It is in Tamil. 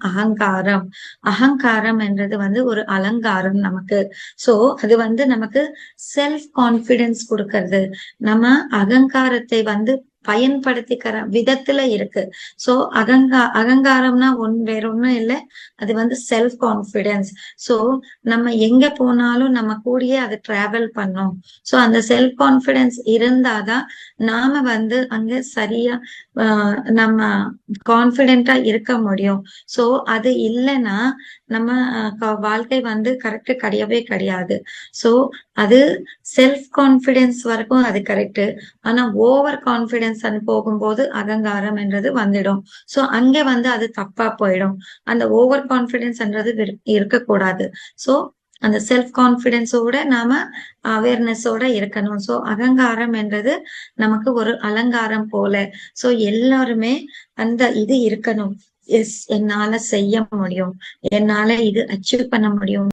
அகங்காரம். அகங்காரம் என்றது வந்து ஒரு அலங்காரம் நமக்கு. சோ அது வந்து நமக்கு செல்ஃப் கான்பிடன்ஸ் கொடுக்கறது. நம்ம அகங்காரத்தை வந்து பயன்படுத்திக்கிற விதத்துல இருக்கு. சோ அகங்கா அகங்காரம்னா ஒன் வேற ஒண்ணும் இல்லை. அது வந்து செல்ஃப் கான்பிடன்ஸ் சோ நம்ம எங்க போனாலும் நம்ம கூடயே அது டிராவல் பண்ணோம். சோ அந்த செல்ஃப் கான்பிடன்ஸ் இருந்தாதான் நாம வந்து அங்க சரியா நம்ம கான்பிடென்டா இருக்க முடியும். சோ அது இல்லைன்னா நம்ம வாழ்க்கை வந்து கரெக்ட் கிடையவே கிடையாது. சோ அது செல்ஃப் கான்பிடன்ஸ் வரைக்கும் அது கரெக்ட் ஆனா ஓவர் கான்பிடன்ஸ் போகும்போது அகங்காரம் என்றது வந்துடும். சோ அங்க வந்து அது தப்பா போயிடும். அந்த ஓவர் கான்பிடன்ஸ்ன்றது இருக்கக்கூடாது. சோ அந்த செல்ஃப் கான்பிடன்ஸோட நாம அவேர்னஸோட இருக்கணும். சோ அகங்காரம் என்றது நமக்கு ஒரு அலங்காரம் போல. சோ எல்லாருமே அந்த இது இருக்கணும். எஸ் என்னால செய்ய முடியும். என்னால இது அச்சீவ் பண்ண முடியும்.